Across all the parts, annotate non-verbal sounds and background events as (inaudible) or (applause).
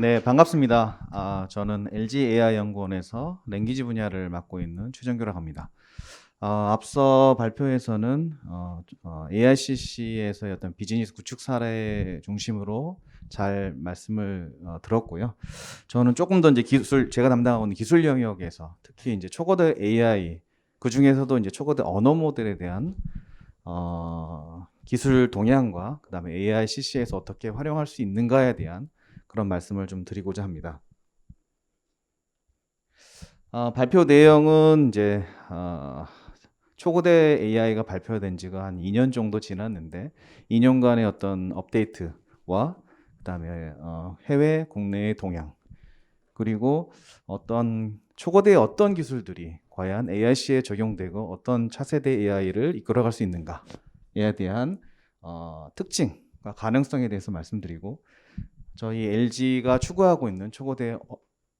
네, 반갑습니다. 아, 저는 LG AI 연구원에서 랭귀지 분야를 맡고 있는 최정규라고 합니다. 아, 앞서 발표에서는 어, 어, AICC에서의 어떤 비즈니스 구축 사례 중심으로 잘 말씀을 어, 들었고요. 저는 조금 더 이제 기술 제가 담당하고 있는 기술 영역에서 특히 이제 초거대 AI 그 중에서도 이제 초거대 언어 모델에 대한 어, 기술 동향과 그다음에 AICC에서 어떻게 활용할 수 있는가에 대한 그런 말씀을 좀 드리고자 합니다. 어, 발표 내용은 이제 어, 초고대 AI가 발표된 지가 한 2년 정도 지났는데 2년간의 어떤 업데이트와 그다음에 어, 해외 국내의 동향 그리고 어떤 초고대의 어떤 기술들이 과연 AIC에 적용되고 어떤 차세대 AI를 이끌어갈 수 있는가에 대한 어, 특징과 가능성에 대해서 말씀드리고 저희 LG가 추구하고 있는 초고대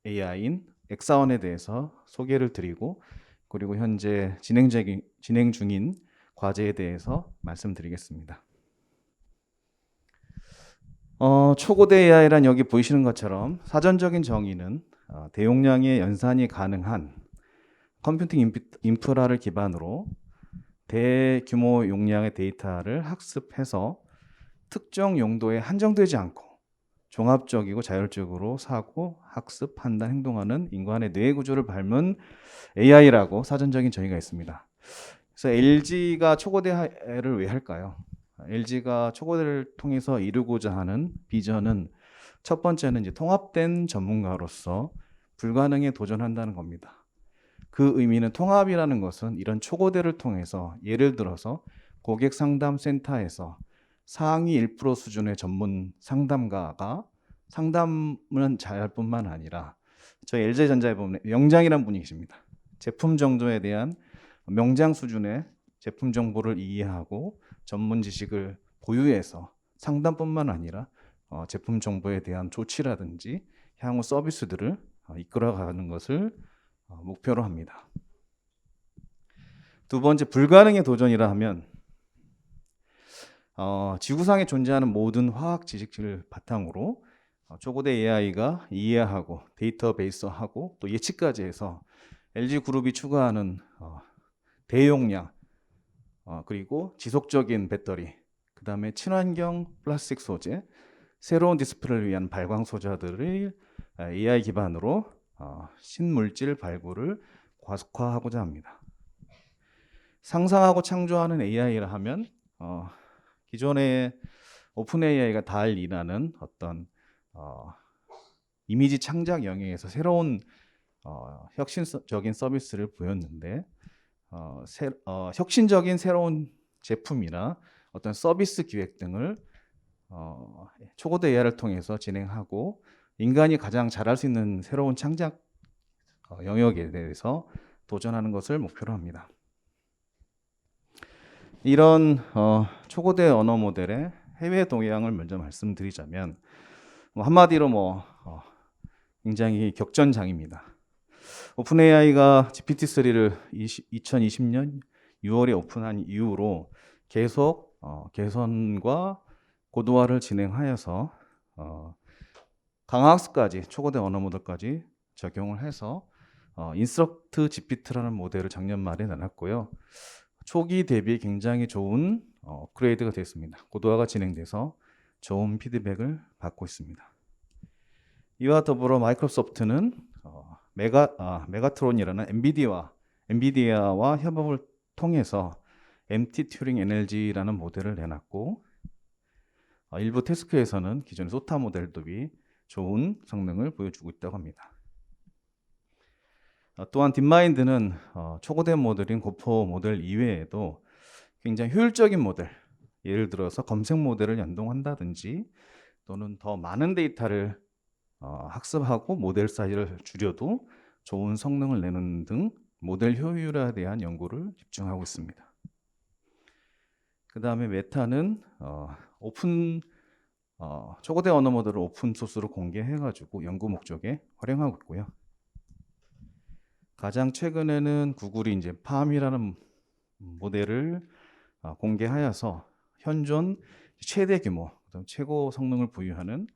AI인 엑사원에 대해서 소개를 드리고 그리고 현재 진행, 중인- 과제에 대해서 말씀드리겠습니다. 어, 초고대 AI란 여기 보이시는 것처럼 사전적인 정의는 어, 대용량의 연산이 가능한 컴퓨팅 인프- 인프라를 기반으로 대규모 용량의 데이터를 학습해서 특정 용도에 한정되지 않고 종합적이고 자율적으로 사고, 학습, 판단, 행동하는 인간의 뇌 구조를 밟은 AI라고 사전적인 정의가 있습니다. 그래서 LG가 초고대를 왜 할까요? LG가 초고대를 통해서 이루고자 하는 비전은 첫 번째는 이제 통합된 전문가로서 불가능에 도전한다는 겁니다. 그 의미는 통합이라는 것은 이런 초고대를 통해서 예를 들어서 고객 상담 센터에서 상위 1% 수준의 전문 상담가가 상담은 잘할 뿐만 아니라 저희 LG전자에 보면 명장이라는 분이 계십니다. 제품 정도에 대한 명장 수준의 제품 정보를 이해하고 전문 지식을 보유해서 상담뿐만 아니라 어, 제품 정보에 대한 조치라든지 향후 서비스들을 어, 이끌어가는 것을 어, 목표로 합니다. 두 번째 불가능의 도전이라 하면 어, 지구상에 존재하는 모든 화학 지식을 바탕으로 어, 초고대 AI가 이해하고 데이터베이스하고 또 예측까지 해서 LG 그룹이 추구하는 어, 대용량 어, 그리고 지속적인 배터리 그 다음에 친환경 플라스틱 소재 새로운 디스플레이를 위한 발광 소재들을 어, AI 기반으로 어, 신물질 발굴을 과속화하고자 합니다. 상상하고 창조하는 AI라 하면 어, 기존의 오픈 AI가 달 일하는 어떤 어, 이미지 창작 영역에서 새로운 어, 혁신적인 서비스를 보였는데 어, 새, 어, 혁신적인 새로운 제품이나 어떤 서비스 기획 등을 어, 초고대 AI를 통해서 진행하고 인간이 가장 잘할 수 있는 새로운 창작 어, 영역에 대해서 도전하는 것을 목표로 합니다. 이런 어, 초고대 언어 모델의 해외 동향을 먼저 말씀드리자면 뭐 한마디로 뭐 어, 굉장히 격전장입니다. 오픈 AI가 GPT-3를 2020년 6월에 오픈한 이후로 계속 어, 개선과 고도화를 진행하여서 어, 강학습까지 초고대 언어 모델까지 적용을 해서 어, 인스트럭트 GPT라는 모델을 작년 말에 내놨고요. 초기 대비 굉장히 좋은 어, 업그레이드가 됐습니다. 고도화가 진행돼서 좋은 피드백을 받고 있습니다. 이와 더불어 마이크로소프트는 어, 메가 아, 메가트론이라는 엔비디아와 엔비디아와 협업을 통해서 MT 튜링 NLG라는 모델을 내놨고 어, 일부 태스크에서는 기존의 소타 모델 대비 좋은 성능을 보여주고 있다고 합니다. 어, 또한 딥마인드는 어, 초고대 모델인 고포 모델 이외에도 굉장히 효율적인 모델, 예를 들어서 검색 모델을 연동한다든지 또는 더 많은 데이터를 어, 학습하고 모델 사이즈를 줄여도 좋은 성능을 내는 등 모델 효율화에 대한 연구를 집중하고 있습니다. 그 다음에 메타는 어, 오픈 어, 초고대 언어 모델을 오픈 소스로 공개해가지고 연구 목적에 활용하고 있고요. 가장 최근에는 구글이 이제 팜이라는 모델을 어, 공개하여서 현존 최대 규모, 최고 성능을 보유하는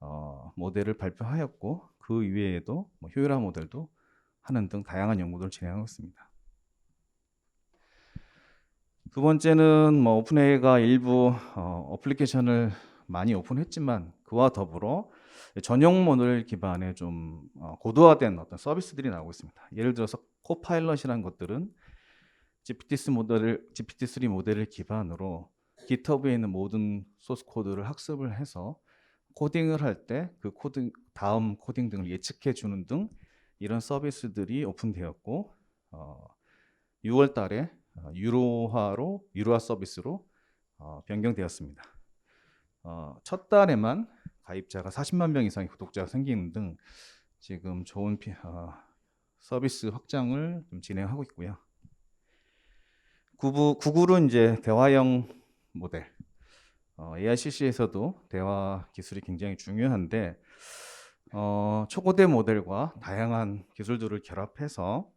어, 모델을 발표하였고 그 이외에도 뭐 효율화 모델도 하는 등 다양한 연구들을 진행하고 있습니다. 두 번째는 뭐 오픈AI가 일부 어, 어플리케이션을 많이 오픈했지만 그와 더불어 전용 모델 기반의 좀 어, 고도화된 어떤 서비스들이 나오고 있습니다. 예를 들어서 코파일럿이라는 것들은 GPT-3 모델을 GPT-3 모델을 기반으로 GitHub에 있는 모든 소스 코드를 학습을 해서 코딩을 할 때 그 코딩 다음 코딩 등을 예측해 주는 등 이런 서비스들이 오픈되었고 어, 6월 달에 어, 유로화로 유로화 서비스로 어, 변경되었습니다. 어, 첫 달에만 가입자가 40만 명 이상의 구독자가 생기는 등 지금 좋은 피- 어, 서비스 확장을 좀 진행하고 있고요. 구부, 구글은 이제 대화형 모델, 어, AICC에서도 대화 기술이 굉장히 중요한데 어, 초고대 모델과 다양한 기술들을 결합해서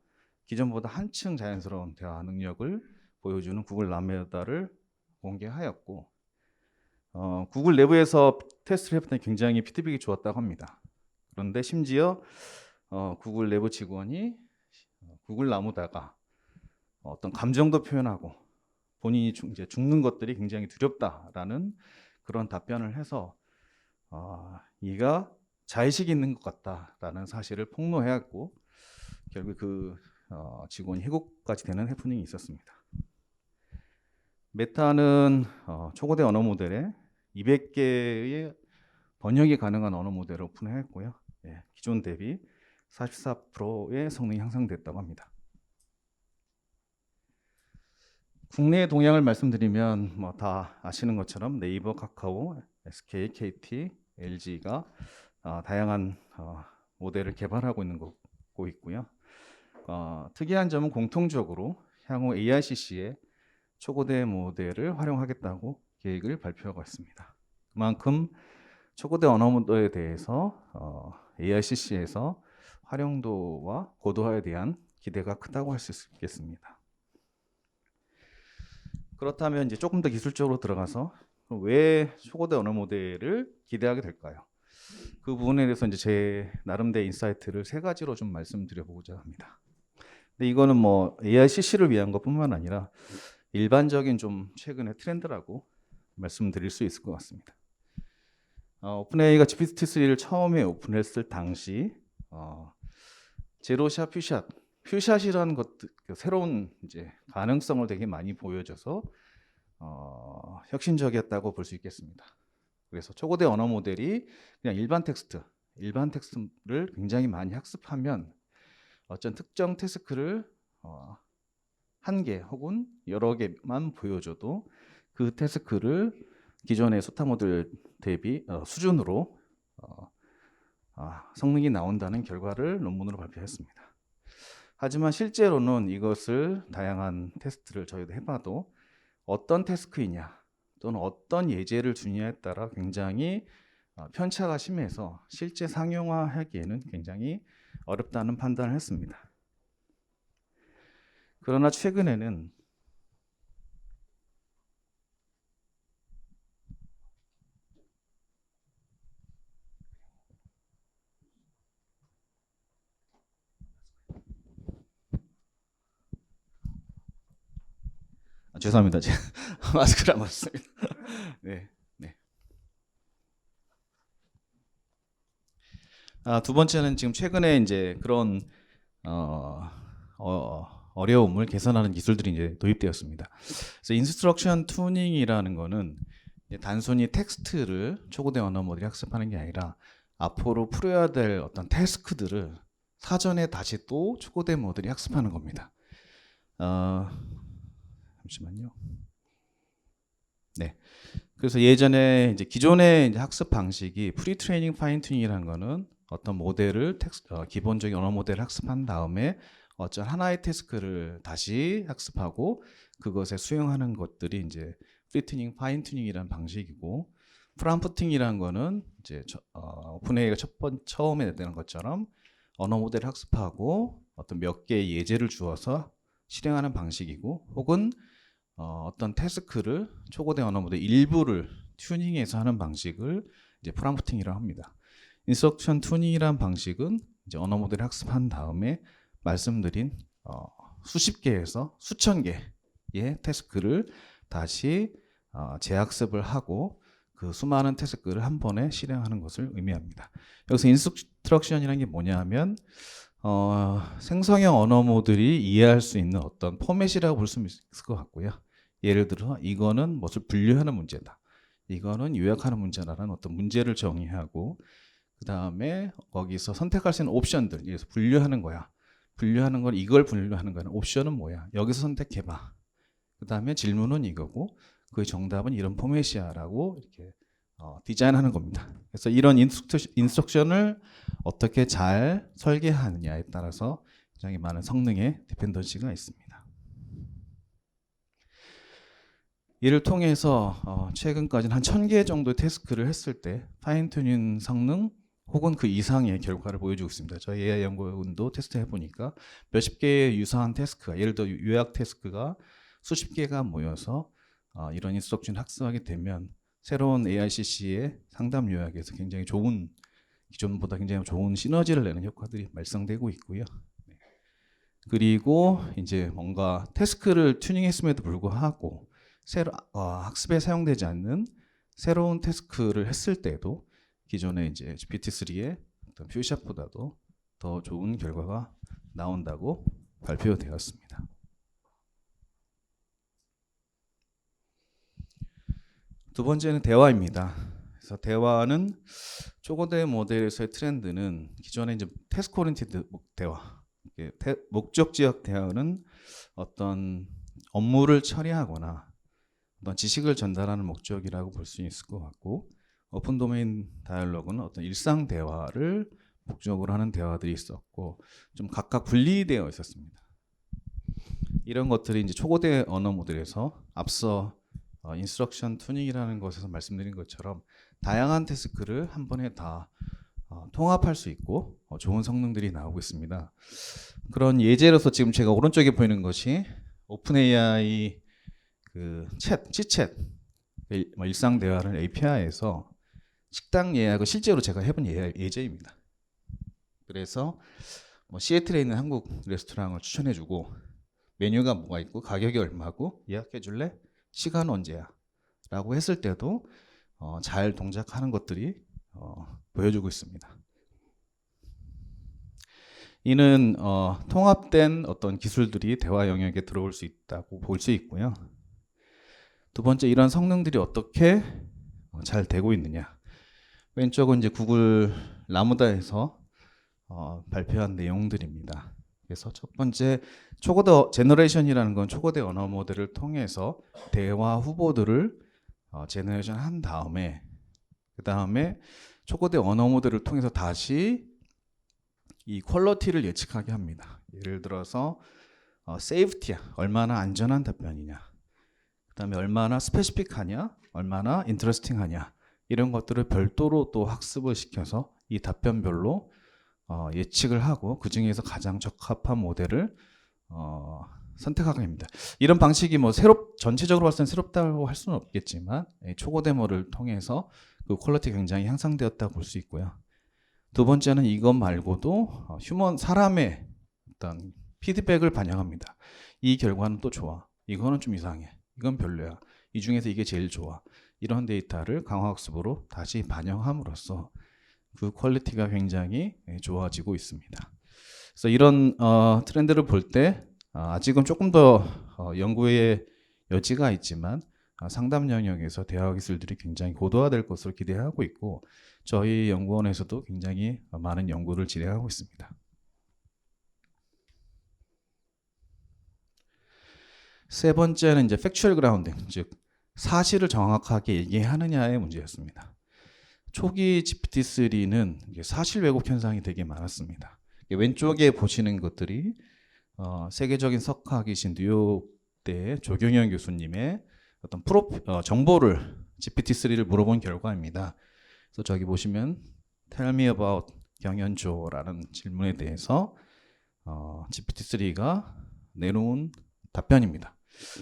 기존보다 한층 자연스러운 대화 능력을 보여주는 구글 라메다를 공개하였고 어, 구글 내부에서 테스트를 해봤더니 굉장히 피드백이 좋았다고 합니다. 그런데 심지어 어, 구글 내부 직원이 어, 구글 나무다가 어떤 감정도 표현하고 본인이 죽, 이제 죽는 것들이 굉장히 두렵다라는 그런 답변을 해서 어, 이가 자의식이 있는 것 같다라는 사실을 폭로해왔고 결국 그 어, 직원이 해고까지 되는 해프닝이 있었습니다. 메타는 어, 초고대 언어 모델에 200개의 번역이 가능한 언어 모델을 오픈했고요. 예, 기존 대비 44%의 성능이 향상됐다고 합니다. 국내 동향을 말씀드리면 뭐 다 아시는 것처럼 네이버, 카카오, SK, KT, LG가 어, 다양한 어, 모델을 개발하고 있는 거고 있고요. 어, 특이한 점은 공통적으로 향후 AICC에 초고대 모델을 활용하겠다고 계획을 발표하고 있습니다. 그만큼 초고대 언어 모델에 대해서 어, AICC에서 활용도와 고도화에 대한 기대가 크다고 할 수 있겠습니다. 그렇다면 이제 조금 더 기술적으로 들어가서 왜 초고대 언어 모델을 기대하게 될까요? 그 부분에 대해서 이제 제 나름대로 인사이트를 세 가지로 좀 말씀드려보고자 합니다. 근데 이거는 뭐 AICC를 위한 것뿐만 아니라 일반적인 좀 최근의 트렌드라고 말씀드릴 수 있을 것 같습니다. 어, 오픈AI가 GPT-3를 처음에 오픈했을 당시 어, 제로샷, 퓨샷, 퓨샷이라는 것그 새로운 이제 가능성을 되게 많이 보여줘서 어, 혁신적이었다고 볼 수 있겠습니다. 그래서 초고대 언어 모델이 그냥 일반 텍스트, 일반 텍스트를 굉장히 많이 학습하면 어떤 특정 태스크를 어, 한 개 혹은 여러 개만 보여줘도 그 태스크를 기존의 소타 모델 대비 어, 수준으로 어, 아, 성능이 나온다는 결과를 논문으로 발표했습니다. 하지만 실제로는 이것을 다양한 테스트를 저희도 해봐도 어떤 태스크이냐 또는 어떤 예제를 주냐에 따라 굉장히 어, 편차가 심해서 실제 상용화하기에는 굉장히 어렵다는 판단을 했습니다. 그러나 최근에는 죄송합니다. 제가 (laughs) 마스크를 안 벗었습니다. 네, 네. 아, 두 번째는 지금 최근에 이제 그런 어, 어, 어려움을 개선하는 기술들이 이제 도입되었습니다. 그래서 인스트럭션 투닝이라는 거는 단순히 텍스트를 초고대 언어 모델이 학습하는 게 아니라 앞으로 풀어야 될 어떤 태스크들을 사전에 다시 또 초고대 모델이 학습하는 겁니다. 어, 잠시만요. 네. 그래서 예전에 이제 기존의 이제 학습 방식이 프리 트레이닝 파인 튜닝이라는 거는 어떤 모델을 텍스, 어, 기본적인 언어 모델을 학습한 다음에 어떤 하나의 태스크를 다시 학습하고 그것에 수용하는 것들이 이제 프리 튜닝 파인 튜닝이라는 방식이고 프람프팅이라는 거는 이제 저, 어, 오픈AI가 첫 번 처음에 내는 것처럼 언어 모델을 학습하고 어떤 몇 개의 예제를 주어서 실행하는 방식이고 혹은 어, 어떤 태스크를 초고대 언어 모델 일부를 튜닝해서 하는 방식을 이제 프람프팅이라고 합니다. 인스트럭션 튜닝이란 방식은 이제 언어 모델을 학습한 다음에 말씀드린 어, 수십 개에서 수천 개의 태스크를 다시 어, 재학습을 하고 그 수많은 태스크를 한 번에 실행하는 것을 의미합니다. 여기서 인스트럭션이라는 게 뭐냐면 어, 생성형 언어 모델이 이해할 수 있는 어떤 포맷이라고 볼 수 있을 것 같고요. 예를 들어 이거는 무엇을 분류하는 문제다. 이거는 요약하는 문제라는 어떤 문제를 정의하고 그 다음에 거기서 선택할 수 있는 옵션들, 그래서 분류하는 거야. 분류하는 걸 이걸 분류하는 거는 옵션은 뭐야? 여기서 선택해봐. 그 다음에 질문은 이거고 그 정답은 이런 포맷이야라고 이렇게 어, 디자인하는 겁니다. 그래서 이런 인스트럭- 인스트럭션을 어떻게 잘 설계하느냐에 따라서 굉장히 많은 성능의 디펜던시가 있습니다. 이를 통해서 어, 최근까지는 한 1000개 정도의 태스크를 했을 때 파인 튜닝 성능 혹은 그 이상의 결과를 보여주고 있습니다. 저희 AI 연구원도 테스트 해 보니까 몇십 개의 유사한 태스크가 예를 들어 요약 태스크가 수십 개가 모여서 어, 이런 인스트럭션 학습하게 되면 새로운 AICC의 상담 요약에서 굉장히 좋은 기존보다 굉장히 좋은 시너지를 내는 효과들이 발생되고 있고요. 네. 그리고 이제 뭔가 태스크를 튜닝했음에도 불구하고 새로 어, 학습에 사용되지 않는 새로운 태스크를 했을 때도 기존의 이제 GPT-3의 어떤 퓨샷보다도 더 좋은 결과가 나온다고 발표되었습니다. 두 번째는 대화입니다. 그래서 대화는 초고대 모델에서의 트렌드는 기존에 이제 태스크 오리엔티드 대화, 목적 지역 대화는 어떤 업무를 처리하거나 어떤 지식을 전달하는 목적이라고 볼 수 있을 것 같고 오픈 도메인 다이얼로그는 어떤 일상 대화를 목적으로 하는 대화들이 있었고 좀 각각 분리되어 있었습니다. 이런 것들이 이제 초고대 언어 모델에서 앞서 어, 인스트럭션 튜닝이라는 것에서 말씀드린 것처럼 다양한 태스크를 한 번에 다 어, 통합할 수 있고 어, 좋은 성능들이 나오고 있습니다. 그런 예제로서 지금 제가 오른쪽에 보이는 것이 오픈 AI 그 챗, 치챗 일- 뭐 일상 대화를 API에서 식당 예약을 실제로 제가 해본 예, 예제입니다. 그래서 뭐 시애틀에 있는 한국 레스토랑을 추천해주고 메뉴가 뭐가 있고 가격이 얼마고 예약해줄래? 시간 언제야? 라고 했을 때도 어, 잘 동작하는 것들이 어, 보여주고 있습니다. 이는 어, 통합된 어떤 기술들이 대화 영역에 들어올 수 있다고 볼 수 있고요. 두 번째 이런 성능들이 어떻게 어, 잘 되고 있느냐. 왼쪽은 이제 구글 라무다에서 어, 발표한 내용들입니다. 그래서 첫 번째 초고대 어- 제너레이션이라는 건 초고대 언어 모델을 통해서 대화 후보들을 어, 제너레이션 한 다음에 그 다음에 초고대 언어 모델을 통해서 다시 이 퀄러티를 예측하게 합니다. 예를 들어서 어, 세이프티야 얼마나 안전한 답변이냐, 그 다음에 얼마나 스페시픽하냐, 얼마나 인터레스팅하냐 이런 것들을 별도로 또 학습을 시켜서 이 답변별로 어, 예측을 하고 그 중에서 가장 적합한 모델을 어, 선택하게 합니다. 이런 방식이 뭐 새롭 전체적으로 봤을 때 새롭다고 할 수는 없겠지만 예, 초고 데모를 통해서 그 퀄리티 굉장히 향상되었다고 볼수 있고요. 두 번째는 이것 말고도 어, 휴먼 사람의 어떤 피드백을 반영합니다. 이 결과는 또 좋아. 이거는 좀 이상해. 이건 별로야. 이 중에서 이게 제일 좋아. 이런 데이터를 강화학습으로 다시 반영함으로써 그 퀄리티가 굉장히 예, 좋아지고 있습니다. 그래서 이런 어, 트렌드를 볼때 아직은 조금 더 어, 연구의 여지가 있지만 아, 상담 영역에서 대화 기술들이 굉장히 고도화될 것으로 기대하고 있고 저희 연구원에서도 굉장히 많은 연구를 진행하고 있습니다. 세 번째는 이제 팩츄얼 그라운딩, 즉 사실을 정확하게 얘기하느냐의 문제였습니다. 초기 GPT-3는 사실 왜곡 현상이 되게 많았습니다. 왼쪽에 보시는 것들이 어, 세계적인 석학이신 뉴욕대 조경현 교수님의 어떤 프로 어, 정보를 GPT-3를 물어본 결과입니다. 그래서 저기 보시면 Tell me about 경연조라는 질문에 대해서 어, GPT-3가 내놓은 답변입니다.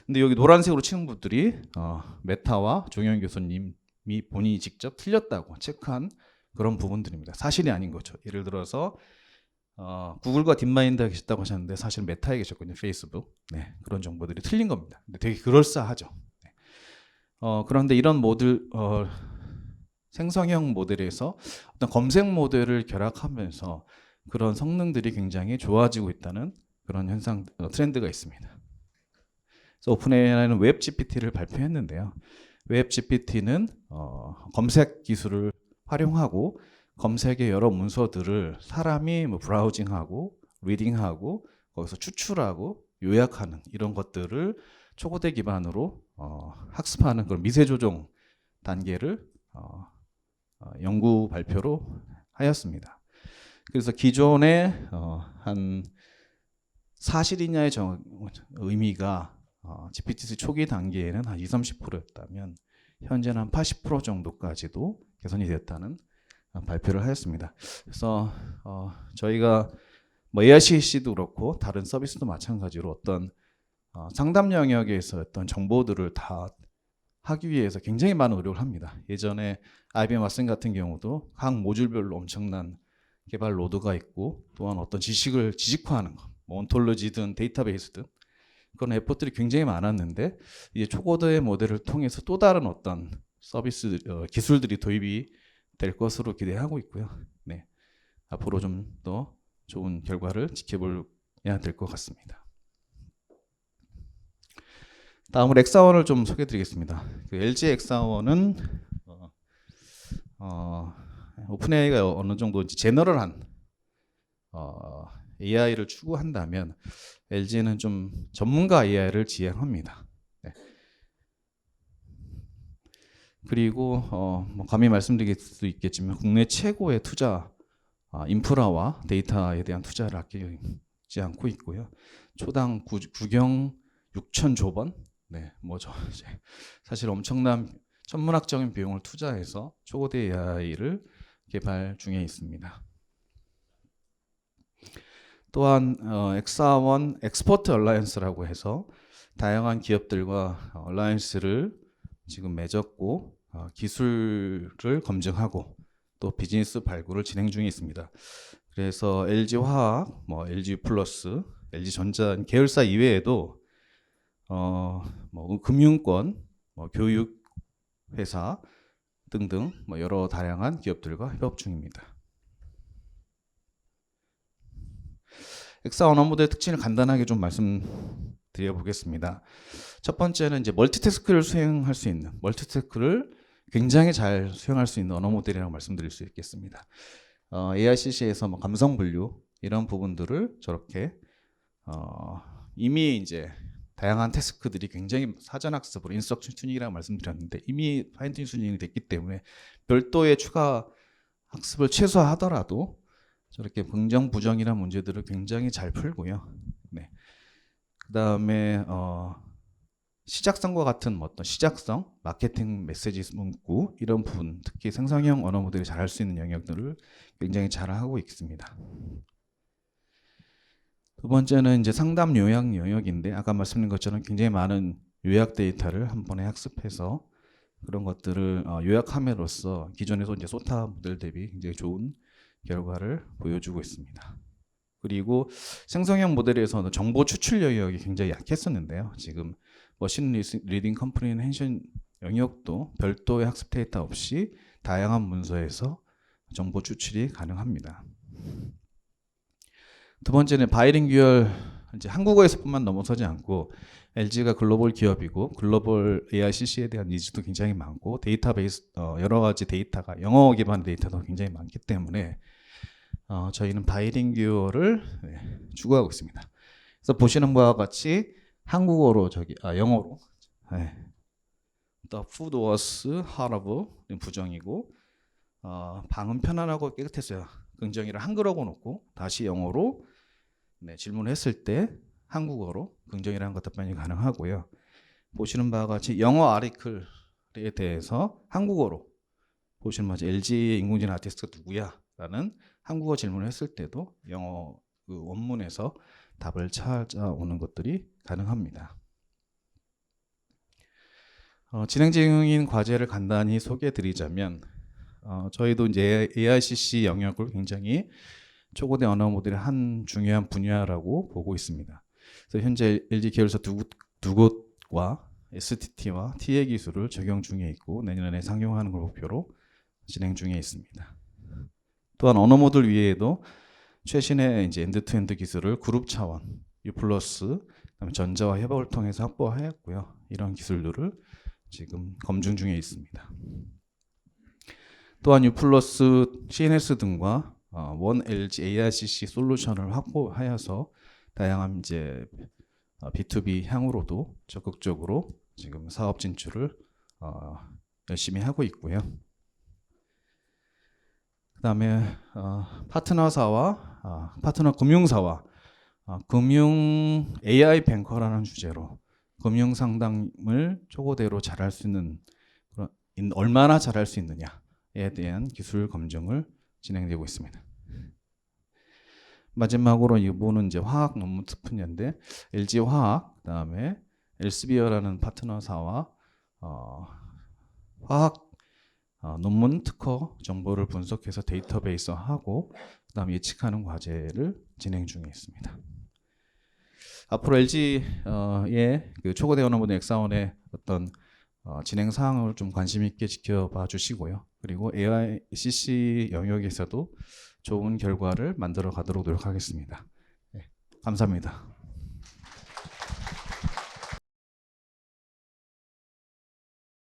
근데 여기 노란색으로 치는 분들이 어, 메타와 조경현 교수님 본인이 직접 틀렸다고 체크한 그런 부분들입니다. 사실이 아닌 거죠. 예를 들어서 어, 구글과 딥마인드가 계셨다고 하셨는데 사실 메타에 계셨거든요. 페이스북. 네, 그런 정보들이 틀린 겁니다. 근데 되게 그럴싸하죠. 네. 어, 그런데 이런 모델 어, 생성형 모델에서 어떤 검색 모델을 결합하면서 그런 성능들이 굉장히 좋아지고 있다는 그런 현상 어, 트렌드가 있습니다. 그래서 오픈AI는 웹 GPT를 발표했는데요. 웹 GPT는 어, 검색 기술을 활용하고 검색의 여러 문서들을 사람이 뭐 브라우징하고 리딩하고 거기서 추출하고 요약하는 이런 것들을 초고대 기반으로 어, 학습하는 그런 미세 조정 단계를 어, 어, 연구 발표로 하였습니다. 그래서 기존에 어, 한 사실이냐의 정, 의미가 어, GPT 초기 단계에는 한 20, 30%였다면 현재는 한 80% 정도까지도 개선이 되었다는 어, 발표를 하였습니다. 그래서 어, 저희가 뭐 ARCC도 그렇고 다른 서비스도 마찬가지로 어떤 어, 상담 영역에서 어떤 정보들을 다 하기 위해서 굉장히 많은 노력을 합니다. 예전에 IBM 왓슨 같은 경우도 각 모듈별로 엄청난 개발 로드가 있고 또한 어떤 지식을 지식화하는 것, 뭐 온톨로지든 데이터베이스든 그런 에포트들이 굉장히 많았는데 이제 초고도의 모델을 통해서 또 다른 어떤 서비스 어, 기술들이 도입이 될 것으로 기대하고 있고요. 네. 앞으로 좀 더 좋은 결과를 지켜봐야 될 것 같습니다. 다음으로 엑사원을 좀 소개해 드리겠습니다. 그 LG 엑사원은 어, 어, 오픈AI가 어느 정도 제너럴한 어, AI를 추구한다면 LG는 좀 전문가 AI를 지향합니다. 네. 그리고 어, 뭐 감히 말씀드릴 수 있겠지만 국내 최고의 투자 아, 인프라와 데이터에 대한 투자를 아끼지 않고 있고요. 초당 구, 구경 6천 조 번, 네, 뭐저 사실 엄청난 천문학적인 비용을 투자해서 초고대 AI를 개발 중에 있습니다. 또한 어, 엑사원 엑스포트 얼라이언스라고 해서 다양한 기업들과 얼라이언스를 지금 맺었고 어, 기술을 검증하고 또 비즈니스 발굴을 진행 중에 있습니다. 그래서 LG 화학, 뭐 LG 플러스, LG 전자 계열사 이외에도 어, 뭐 금융권, 뭐 교육 회사 등등 뭐 여러 다양한 기업들과 협업 중입니다. 엑사 언어 모델 특징을 간단하게 좀 말씀드려 보겠습니다. 첫 번째는 이제 멀티태스크를 수행할 수 있는 멀티태스크를 굉장히 잘 수행할 수 있는 언어 모델이라고 말씀드릴 수 있겠습니다. 어, AICC에서 뭐 감성 분류 이런 부분들을 저렇게 어, 이미 이제 다양한 태스크들이 굉장히 사전 학습으로 인스트럭션 튜닝이라고 말씀드렸는데 이미 파인 튜닝이 됐기 때문에 별도의 추가 학습을 최소화하더라도 저렇게 긍정 부정이라는 문제들을 굉장히 잘 풀고요. 네. 그다음에 어 시작성과 같은 뭐 어떤 시작성, 마케팅 메시지 문구 이런 부분, 특히 생성형 언어 모델이 잘할 수 있는 영역들을 굉장히 잘 하고 있습니다. 두 번째는 이제 상담 요약 영역인데 아까 말씀드린 것처럼 굉장히 많은 요약 데이터를 한 번에 학습해서 그런 것들을 어, 요약함으로써 기존에서 이제 소타 모델 대비 굉장히 좋은 결과를 보여주고 있습니다. 그리고 생성형 모델에서는 정보 추출 영역이 굉장히 약했었는데요. 지금 머신 리딩 컴프리hen션 영역도 별도의 학습 데이터 없이 다양한 문서에서 정보 추출이 가능합니다. 두 번째는 바이링규얼 이제 한국어에서뿐만 넘어서지 않고 LG가 글로벌 기업이고 글로벌 AICC에 대한 니즈도 굉장히 많고 데이터베이스 어, 여러 가지 데이터가 영어 기반 데이터도 굉장히 많기 때문에 어, 저희는 바이링규어를 네, 추구하고 있습니다. 그래서 보시는 바와 같이 한국어로 저기 아 영어로 네. The food was horrible 부정이고 어, 방은 편안하고 깨끗했어요. 긍정이를 한글어고 놓고 다시 영어로 네, 질문했을 때 한국어로 긍정이라는 것 답변이 가능하고요. 보시는 바와 같이 영어 아리클에 대해서 한국어로 보시는 바와 같이 LG 인공지능 아티스트가 누구야? 라는 한국어 질문을 했을 때도 영어 그 원문에서 답을 찾아오는 것들이 가능합니다. 어, 진행 중인 과제를 간단히 소개해드리자면 어, 저희도 이제 AICC 영역을 굉장히 초고대 언어 모델의 한 중요한 분야라고 보고 있습니다. 그래서 현재 LG 계열사 두, 곳- 두 곳과 STT와 TA 기술을 적용 중에 있고 내년에 상용하는 걸 목표로 진행 중에 있습니다. 또한 언어 모듈 위에도 최신의 이제 엔드투엔드 기술을 그룹 차원, U 플러스, 그다음에 전자와 협업을 통해서 확보하였고요. 이런 기술들을 지금 검증 중에 있습니다. 또한 U 플러스, CNS 등과 어, 원 LG AICC 솔루션을 확보하여서 다양한 이제 어, B2B 향으로도 적극적으로 지금 사업 진출을 어, 열심히 하고 있고요. 그다음에 어, 파트너사와 어, 파트너 금융사와 어, 금융 AI 뱅커라는 주제로 금융 상담을 초고대로 잘할 수 있는 그런 인- 얼마나 잘할 수 있느냐에 대한 기술 검증을 진행되고 있습니다. 마지막으로 이분은 이제 화학 논문 특분인데 LG 화학 그다음에 엘스비어라는 파트너사와 어, 화학 어, 논문 특허 정보를 분석해서 데이터베이스하고 그다음 예측하는 과제를 진행 중에 있습니다. 앞으로 LG의 그 초거대 언어모델 엑사원의 어떤 어, 진행 사항을 좀 관심 있게 지켜봐 주시고요. 그리고 AICC 영역에서도 좋은 결과를 만들어 가도록 노력하겠습니다. 네, 감사합니다.